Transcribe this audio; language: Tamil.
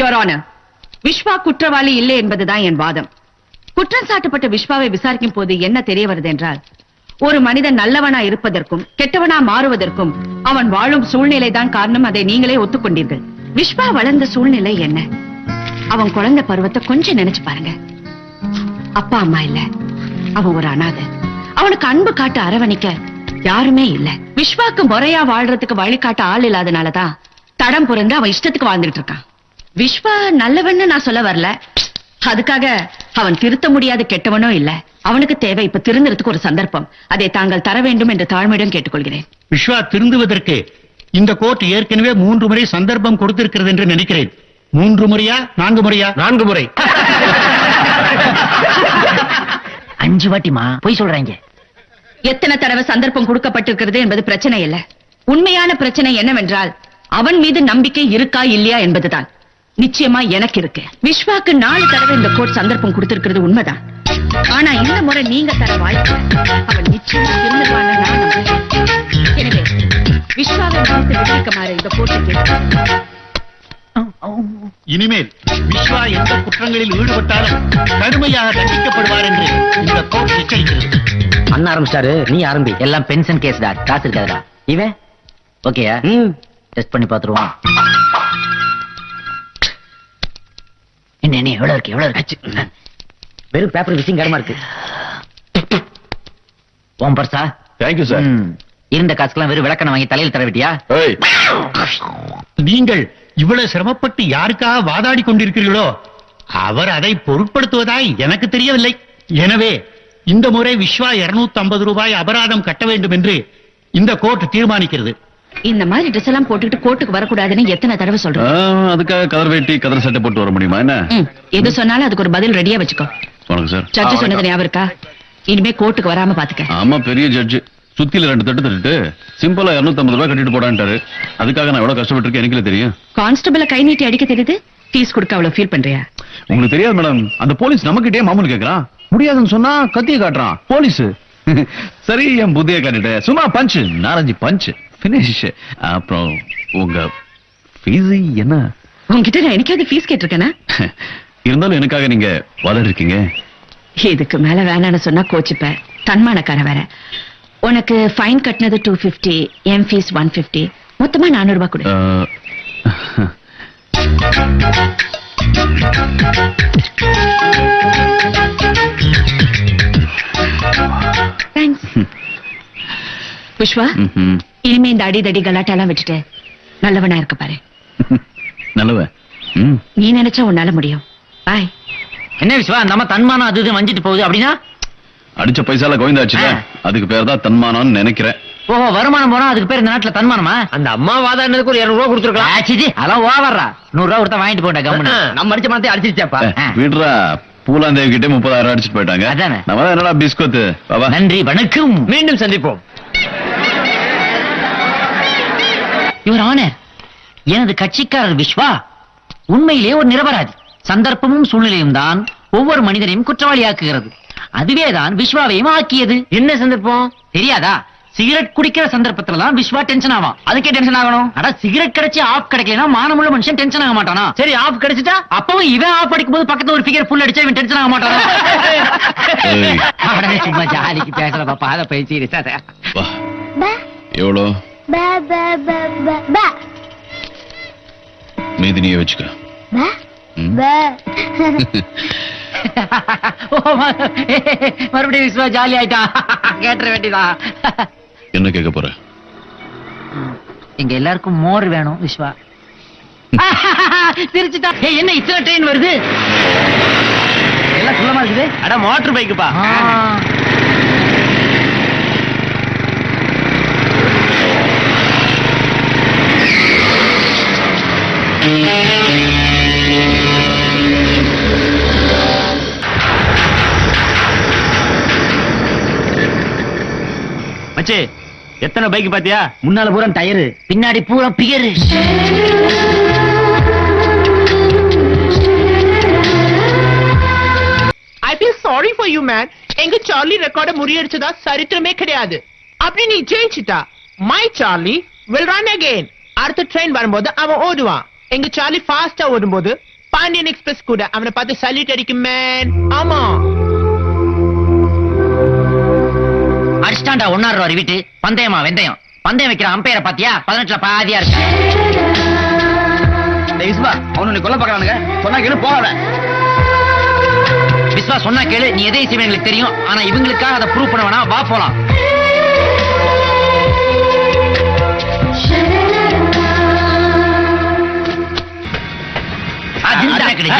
யோர் ஆனர் விஸ்வா குற்றவாளி இல்லை என்பதுதான் என் வாதம். குற்றம் சாட்டப்பட்ட விஸ்வாவை விசாரிக்கும் போது என்ன தெரிய வருது என்றால் ஒரு மனிதன் நல்லவனா இருப்பதற்கும் கெட்டவனா மாறுவதற்கும் அவன் வாழும் சூழ்நிலை தான் காரணம் அதை நீங்களே ஒத்துக்கொண்டீர்கள். விஸ்வா வளர்ந்த சூழ்நிலை என்ன? அவன் குழந்தை பருவத்தை கொஞ்சம் நினைச்சு பாருங்க. அப்பா அம்மா இல்ல. அவன் ஒரு அனாதை. அவனுக்கு அன்பு காட்ட அரவணைக்க யாருமே இல்ல. விஸ்வாக்கு முறையா வாழ்றதுக்கு வழிகாட்ட ஆள் இல்லாதனாலதான் தடம் புரிந்து அவன் இஷ்டத்துக்கு வாழ்ந்துட்டு இருக்கான். விஸ்வா நல்லவன்னு நான் சொல்ல வரல. அதுக்காக அவன் திருத்த முடியாத கெட்டவனோ இல்ல. அவனுக்கு தேவை இப்ப திருந்துறதுக்கு ஒரு சந்தர்ப்பம். அதை தாங்கள் தர வேண்டும் என்று தாழ்மையுடன் கேட்டுக்கொள்கிறேன். விஸ்வா திருந்துவதற்கு இந்த கோர்ட் ஏற்கனவே மூன்று முறை சந்தர்ப்பம் கொடுத்திருக்கிறது என்று நினைக்கிறேன். மூன்று முறையா? நான்கு முறையா? நான்கு முறை. அஞ்சு வாட்டிமா போய் சொல்றாங்க. எத்தனை தடவை சந்தர்ப்பம் கொடுக்கப்பட்டிருக்கிறது என்பது பிரச்சனை இல்ல. உண்மையான பிரச்சனை என்னவென்றால் அவன் மீது நம்பிக்கை இருக்கா இல்லையா என்பதுதான். நிச்சயமா எனக்கு இருக்கு. விஸ்வாக்கு நாலு தடவை இந்த கோர்ட் சந்தர்ப்பம் கொடுத்திருக்கிறது உண்மைதான். ஆனா இந்த முறை நீங்க தர வாய்ப்பு அவன் நிச்சயமா எனவே விஸ்வாவை மன்னித்து விடுவிக்குமாறு இந்த கோர்ட்டை இனிமேல் விஸ்வா எந்த குற்றங்களில் ஈடுபட்டாலும் கடுமையாக தண்டிக்கப்படுவார் என்று இந்த கோர்ட் எச்சரிக்கிறது. அண்ணா ஆரம்பிச்சிட்டாரு நீ ஆரம்பி. எல்லாம் பென்ஷன் கேஸ்டா காசு இருக்காதுடா. இவன்? ஓகேயா? டெஸ்ட் பண்ணி பாத்துருவோம் என்ன என்ன எவ்வளவு இருக்கு எவ்வளவு இருக்கு? வெறும் பேப்பர் விசிங் கடமா இருக்கு. ஓம் பர்சா. Thank you sir. இருந்த காசுக்கெல்லாம் வெறும் விளக்கணை வாங்கி தலையில் தரவிட்டியா நீங்கள் இவ்வளவு சிரமப்பட்டு யாருக்காக வாதாடி கொண்டிருக்கிறீர்களோ அவர் அதை பொருட்படுத்துவதாய் எனக்கு தெரியவில்லை. எனவே இந்த முறை விஸ்வா 250 ரூபாய் அபராதம் கட்ட வேண்டும் என்று இந்த கோர்ட் தீர்மானிக்கிறது. இந்த மாதிரி ட்ரெஸ் எல்லாம் போட்டுக்கிட்டு கோர்ட்டுக்கு வரக்கூடாதுன்னு எத்தனை தடவை சொல்றேன் அதுக்காக கதர் வேட்டி கதர் சட்டை போட்டு வர முடியுமா? என்ன? எது சொன்னாலும் அதுக்கு ஒரு பதில் ரெடியா வச்சுக்கோ. வணக்கம் சார். ஜட்ஜு சொன்னது ஞாபகம் இருக்கா? இனிமே கோர்ட்டுக்கு வராம பாத்துக்க. ஆமா பெரிய ஜட்ஜ் சுத்தில ரெண்டு தட்டு தட்டுட்டு சிம்பிளா 250 ரூபாய் கட்டிட்டு போடான்ட்டாரு. அதுக்காக நான் எவ்வளவு கஷ்டப்பட்டிருக்கேன் எனக்கு தெரியும். கான்ஸ்டபிள கை நீட்டி அடிக்க தெரியுது? ஃபீஸ் கொடுக்க அவ்வளவு ஃபீல் பண்றியா? உங்களுக்கு தெரியாது மேடம் அந்த போலீஸ் நம்மகிட்டே மாமூல் கேக்குறான் முடியாதுன்னு சொன்னா கத்திய காட்டுறான். போலீஸ் சரி என் புத்திய காட்டிட்டேன். சும்மா பஞ்ச் நாலஞ்சு பஞ்ச் பினிஷ் அப்புறம் உங்க ஃபீஸ் என்ன? உன்கிட்ட நான் எனக்காவது ஃபீஸ் கேட்டிருக்கேனா? இருந்தாலும் எனக்காக நீங்க வாதாடி இருக்கீங்க இதுக்கு மேல வேணாம்னு சொன்னா கோச்சுப்ப. தன்மானக்கார வேற. உனக்கு ஃபைன் கட்டினது டூ பிப்டி என் ஃபீஸ் ஒன் பிப்டி மொத்தமா நானூறு ரூபாய் கொடு தேங்க்ஸ் ம்ஹும். இனிமே இந்த அடிதடி கலாட்டெல்லாம் விட்டுட்டு நல்லவனா இருக்க பாரு. நல்லவன் நீ நினைச்சா உன்னால முடியும். பாய் என்ன விஸ்வா நம்ம தன்மானம் அது இது வஞ்சிட்டு போகுது அப்படின்னா? அடிச்ச பைசால கோவிந்தாச்சுல. ஆ. அதுக்கு பேர் தான் தன்மானம்னு நினைக்கிறேன். ஓஹோ வருமானம் போனா அதுக்கு பேர் இந்த நாட்டுல தன்மானமா? அந்த அம்மா வாதாடினதுக்கு ஒரு இருநூறு ரூபா கொடுத்துருக்கலாம் அதெல்லாம் ஓவர்றா. நூறு ரூபா கொடுத்தா வாங்கிட்டு போட்டா கம்முன்னு. நம்ம அடிச்ச மரத்தை அடிச்சிருச்சாப்பா. வீடுறா. பூலாந்தேவி கிட்டே முப்பதாயிரம் அடிச்சிட்டு போயிட்டாங்க. அதானே. நம்ம என்னடா பிஸ்கோத்து. நன்றி வணக்கம். மீண்டும் சந்திப்போம். யுவர் ஆனர் எனது கட்சிக்காரர் விஸ்வா உண்மையிலே ஒரு நிரபராதி. சந்தர்ப்பமும் சூழ்நிலையும் தான் ஒவ்வொரு மனிதனையும் குற்றவாளியாக்குகிறது. அதுவேதான் விஸ்வாவையும் ஆக்கியது. என்ன சந்தர்ப்பம்? தெரியாதா? சிகரெட் குடிக்கிற சந்தர்ப்பத்துல தான் விஸ்வா டென்ஷன் ஆவான். அதுக்கே டென்ஷன் ஆகணும். அட சிகரெட் கிடைச்சு ஆஃப் கிடைக்கலனா மானமுள்ள மனுஷன் டென்ஷன் ஆக மாட்டானா? சரி ஆஃப் கிடைச்சிட்டா அப்பவும் இவன் ஆஃப் அடிக்கும் போது பக்கத்துல ஒரு ஃபிகர் ஃபுல் அடிச்சா இவன் டென்ஷன் ஆக மாட்டானா. அட, சும்மா ஜாலிக்கு பேசுறப்ப பாத பயிற்சி இருக்காத வா. எவ்வளோ? Ba ba ba ba ba. மீதி நீயே வச்சுக்க மறுபடியும் விஸ்வா ஜாலி ஆயிட்டான் கேட்டுற வேண்டியதான் என்ன கேட்க போற? எங்க எல்லாருக்கும் மோர் வேணும் விஸ்வா. சிரிச்சுட்டா ஏய், என்ன இத்தனை ட்ரெயின் வருது? எல்லாம் சுலமா இருக்குது. அட மோட்டர் பைக்குப்பா மச்சி எத்தனை பைக் பாத்தியா? முன்னால பூரா டயரு பின்னாடி பூரா beer. I feel sorry for you man எங்க சார்லி ரெக்கார்ட முறியடிச்சதா சரித்திரமே கிடையாது. அப்படி நீ ஜெயிச்சிட்டா my Charlie will run again அடுத்த ட்ரெயின் வரும்போது அவன் ஓடுவான். எங்க சார்லி ஃபாஸ்டா ஓடும்போது பாண்டியன் எக்ஸ்பிரஸ் கூட அவனை பார்த்து சல்யூட் அடிக்கும் மேன் ஆமா. அடிச்சிட்டாண்டா ஒன்னாறு ரூபா வீட்டு பந்தயமா வெந்தயம். பந்தயம் வைக்கிற அம்பையரை பாத்தியா பதினெட்டுல பாதியா இருக்கு விஸ்வா அவனு கொல்ல பாக்குறானுங்க சொன்னா கேளு போகாத. விஸ்வா சொன்னா கேளு. நீ எதை செய்வே எங்களுக்கு தெரியும். ஆனா இவங்களுக்காக அதை ப்ரூவ் பண்ண வேணாம். வா போலாம். ஆ,